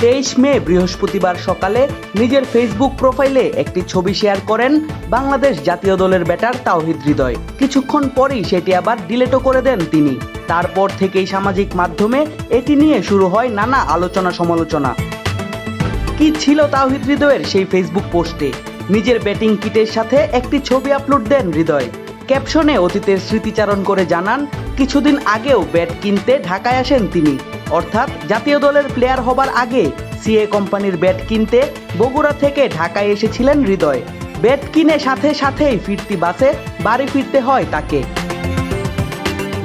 তেইশ মে বৃহস্পতিবার সকালে নিজের ফেসবুক প্রোফাইলে একটি ছবি শেয়ার করেন বাংলাদেশ জাতীয় দলের ব্যাটার তাওহিদ হৃদয়। কিছুক্ষণ পরেই সেটি আবার ডিলেটও করে দেন তিনি। তারপর থেকেই সামাজিক মাধ্যমে এটি নিয়ে শুরু হয় নানা আলোচনা সমালোচনা। কি ছিল তাওহিদ হৃদয়ের সেই ফেসবুক পোস্টে? নিজের ব্যাটিং কিটের সাথে একটি ছবি আপলোড দেন হৃদয়। ক্যাপশনে অতীতের স্মৃতিচারণ করে জানান, কিছুদিন আগেও ব্যাট কিনতে ঢাকায় আসেন তিনি। অর্থাৎ জাতীয় দলের প্লেয়ার হবার আগে সিএ কোম্পানির ব্যাট কিনতে বগুড়া থেকে ঢাকায় এসেছিলেন হৃদয়। ব্যাট কিনে সাথে সাথেই ফিরতি বাসে বাড়ি ফিরতে হয় তাকে।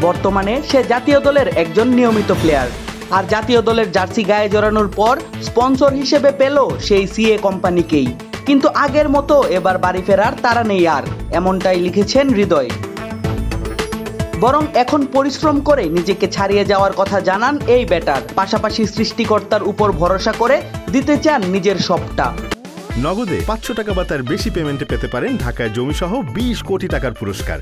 বর্তমানে সে জাতীয় দলের একজন নিয়মিত প্লেয়ার আর জাতীয় দলের জার্সি গায়ে জড়ানোর পর স্পন্সর হিসেবে পেল সেই সিএ কোম্পানিকেই। কিন্তু আগের মতো এবার বাড়ি ফেরার তারা নেই আর, এমনটাই লিখেছেন হৃদয়। বরং এখন পরিশ্রম করে নিজেকে ছাড়িয়ে যাওয়ার কথা জানান এই ব্যাটার। পাশাপাশি সৃষ্টিকর্তার উপর ভরসা করে দিতে চান নিজের সবটা। নগদে পাঁচশো টাকা বা তার বেশি পেমেন্টে পেতে পারেন ঢাকায় জমিসহ বিশ কোটি টাকার পুরস্কার।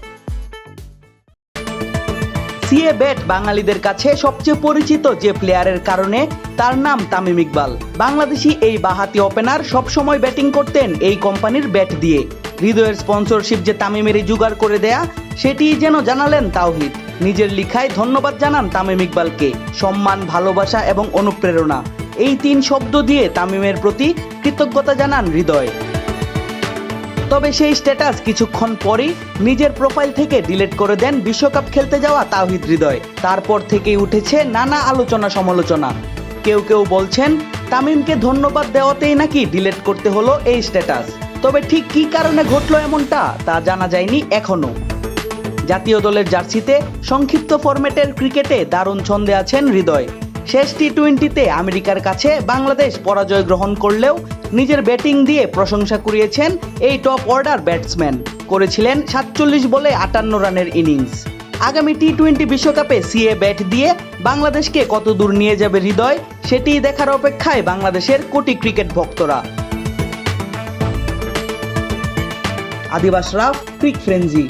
সিএ ব্যাট বাঙালিদের কাছে সবচেয়ে পরিচিত যে প্লেয়ারের কারণে তার নাম তামিম ইকবাল। বাংলাদেশি এই বাহাতি ওপেনার সবসময় ব্যাটিং করতেন এই কোম্পানির ব্যাট দিয়ে। হৃদয়ের স্পন্সরশিপ যে তামিমেরই জোগাড় করে দেয়া সেটিই যেন জানালেন তাওহিদ। নিজের লিখায় ধন্যবাদ জানান তামিম ইকবালকে। সম্মান, ভালোবাসা এবং অনুপ্রেরণা। এই তিন শব্দ দিয়ে তামিমের প্রতি কৃতজ্ঞতা জানান হৃদয়। তবে সেই স্ট্যাটাস কিছুক্ষণ পরেই নিজের প্রোফাইল থেকে ডিলিট করে দেন বিশ্বকাপ খেলতে যাওয়া তাওহিদ হৃদয়। তারপর থেকেই উঠেছে নানা আলোচনা সমালোচনা। কেউ কেউ বলছেন, তামিমকে ধন্যবাদ দেওয়াতেই নাকি ডিলিট করতে হলো এই স্ট্যাটাস। তবে ঠিক কী কারণে ঘটলো এমনটা তা জানা যায়নি এখনও। জাতীয় দলের জার্সিতে সংক্ষিপ্ত ফরম্যাটের ক্রিকেটে দারুণ ছন্দে আছেন হৃদয়। শেষ টি টোয়েন্টিতে আমেরিকার কাছে বাংলাদেশ পরাজয় গ্রহণ করলেও নিজের ব্যাটিং দিয়ে প্রশংসা কুড়িয়েছেন এই টপ অর্ডার ব্যাটসম্যান। করেছিলেন সাতচল্লিশ বলে আটান্ন রানের ইনিংস। আগামী টি টোয়েন্টি বিশ্বকাপে সিএ ব্যাট দিয়ে বাংলাদেশকে কত দূর নিয়ে যাবে হৃদয়, সেটিই দেখার অপেক্ষায় বাংলাদেশের কোটি ক্রিকেট ভক্তরা। আদিবাস রাফ ক্রিক ফ্রেঞ্জি